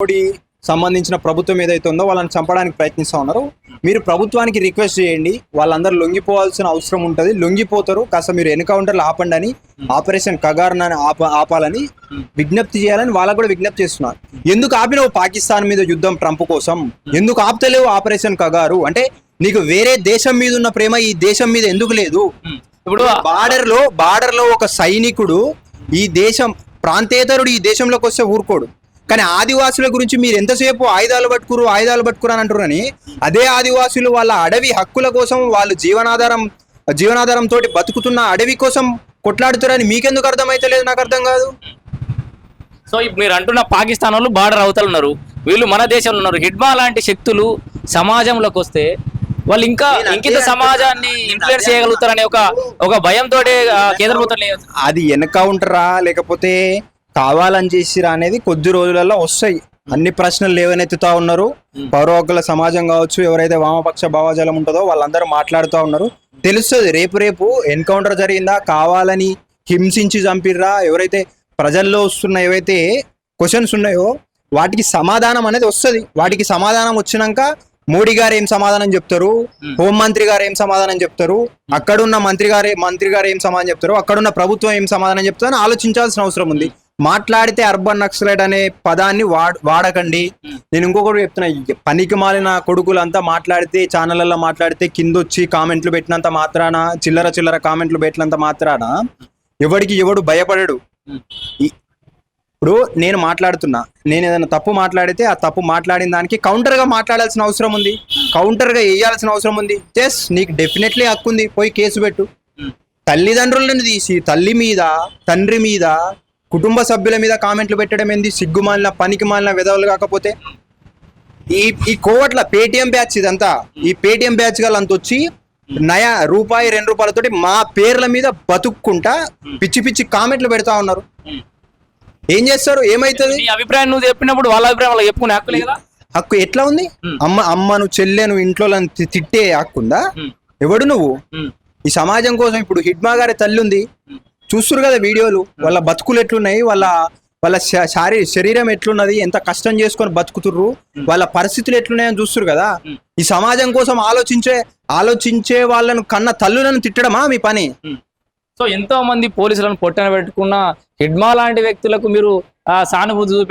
మోడీ సంబంధించిన ప్రభుత్వం ఏదైతే ఉందో వాళ్ళని చంపడానికి ప్రయత్నిస్తూ ఉన్నారు. మీరు ప్రభుత్వానికి రిక్వెస్ట్ చేయండి. వాళ్ళందరూ లొంగిపోవాల్సిన అవసరం ఉంటుంది. లొంగిపోతారు. కాస్త మీరు ఎన్కౌంటర్లు ఆపండి అని ఆపరేషన్ కగార్న ఆప ఆపాలని విజ్ఞప్తి చేయాలని వాళ్ళకు కూడా విజ్ఞప్తి చేస్తున్నారు. ఎందుకు ఆపినవు పాకిస్తాన్ మీద యుద్ధం ట్రంప్ కోసం? ఎందుకు ఆపుతలేవు ఆపరేషన్ కగారు? అంటే నీకు వేరే దేశం మీద ఉన్న ప్రేమ ఈ దేశం మీద ఎందుకు లేదు? ఇప్పుడు బార్డర్లో బార్డర్లో ఒక సైనికుడు ఈ దేశం ప్రాంతేతరుడు ఈ దేశంలోకి వస్తే ఊరుకోడు. కానీ ఆదివాసుల గురించి మీరు ఎంతసేపు ఆయుధాలు పట్టుకురు ఆయుధాలు పట్టుకురు అని అంటారని అదే ఆదివాసులు వాళ్ళ అడవి హక్కుల కోసం వాళ్ళు జీవనాధారం జీవనాధారం తోటి బతుకుతున్న అడవి కోసం కొట్లాడుతారని మీకెందుకు అర్థమైతలేదు? నాకు అర్థం కాదు. సో ఇప్పుడు మీరు అంటున్న పాకిస్తాన్ వాళ్ళు బార్డర్ అవతల ఉన్నారు. వీళ్ళు మన దేశంలో ఉన్నారు. హిడ్మా లాంటి శక్తులు సమాజంలోకి వస్తే వాళ్ళు ఇంకా ఇంకింత సమాజాన్ని. ఇన్ఫ్లుయెన్స్ చేయగలుగుతారనే ఒక ఒక భయంతో కేంద్ర ప్రభుత్వం. అది ఎన్కౌంటరా లేకపోతే కావాలని చేసిరా అనేది కొద్ది రోజులలో వస్తాయి. అన్ని ప్రశ్నలు లేవనెత్తుతా ఉన్నారు. పౌర హక్కుల సమాజం కావచ్చు ఎవరైతే వామపక్ష భావజాలం ఉంటుందో వాళ్ళందరూ మాట్లాడుతూ ఉన్నారు. తెలుస్తుంది రేపు రేపు ఎన్కౌంటర్ జరిగిందా కావాలని హింసించి చంపిర్రా ఎవరైతే ప్రజల్లో వస్తున్న ఏవైతే క్వశ్చన్స్ ఉన్నాయో వాటికి సమాధానం అనేది వస్తుంది. వాటికి సమాధానం వచ్చినాక మోడీ గారు ఏం సమాధానం చెప్తారు? హోంమంత్రి గారు ఏం సమాధానం చెప్తారు? అక్కడున్న మంత్రి గారు మంత్రి గారు ఏం సమాధానం చెప్తారు? అక్కడున్న ప్రభుత్వం ఏం సమాధానం చెప్తారు అని ఆలోచించాల్సిన అవసరం ఉంది. మాట్లాడితే అర్బన్ నక్సలైట్ అనే పదాన్ని వాడ వాడకండి. నేను ఇంకొకటి చెప్తున్నా పనికి మాలిన కొడుకులంతా మాట్లాడితే ఛానళ్ళల్లో మాట్లాడితే కిందొచ్చి కామెంట్లు పెట్టినంత మాత్రాన చిల్లర చిల్లర కామెంట్లు పెట్టినంత మాత్రాన ఎవడికి ఎవడు భయపడడు. ఇప్పుడు నేను మాట్లాడుతున్నా నేను ఏదైనా తప్పు మాట్లాడితే ఆ తప్పు మాట్లాడిన దానికి counter గా మాట్లాడాల్సిన అవసరం ఉంది. Counter గా వేయాల్సిన అవసరం ఉంది. ఎస్ నీకు డెఫినెట్లీ హక్కు ఉంది పోయి కేసు పెట్టు. తల్లిదండ్రులను తీసి తల్లి మీద తండ్రి మీద కుటుంబ సభ్యుల మీద కామెంట్లు పెట్టడం ఏంది? సిగ్గుమాలిన పనికి మాలిన విధవలు కాకపోతే ఈ ఈ కోవట్ల పేటిఎం బ్యాచ్ ఇదంతా. ఈ పేటిఎం బ్యాచ్ అంత వచ్చి నయా రూపాయి రెండు రూపాయలతోటి మా పేర్ల మీద బతుక్కుంటా పిచ్చి పిచ్చి కామెంట్లు పెడతా ఉన్నారు. ఏం చేస్తారు? ఏమైతుంది? అభిప్రాయం నువ్వు చెప్పినప్పుడు వాళ్ళ అభిప్రాయం వాళ్ళకి చెప్పుకునే హక్కులే కదా హక్కు ఎట్లా ఉంది? అమ్మ అమ్మను చెల్లెను ఇంట్లో తిట్టే హక్కు ఉందా? ఉమ్. ఎవడు నువ్వు. ఈ సమాజం కోసం ఇప్పుడు హిడ్మా గారి తల్లి ఉంది. చూస్తురు కదా వీడియోలు. వాళ్ళ బతుకులు ఎట్లున్నాయి? వాళ్ళ వాళ్ళ శారీ శరీరం ఎట్లున్నది? ఎంత కష్టం చేసుకొని బతుకుతుర్రు? వాళ్ళ పరిస్థితులు ఎట్లున్నాయని చూస్తురు కదా? ఈ సమాజం కోసం ఆలోచించే ఆలోచించే వాళ్ళను కన్న తల్లులను తిట్టడమా మీ పని? సో ఎంతో మంది పోలీసులను పొట్టన పెట్టుకున్న హిడ్మా లాంటి వ్యక్తులకు మీరు సానుభూతి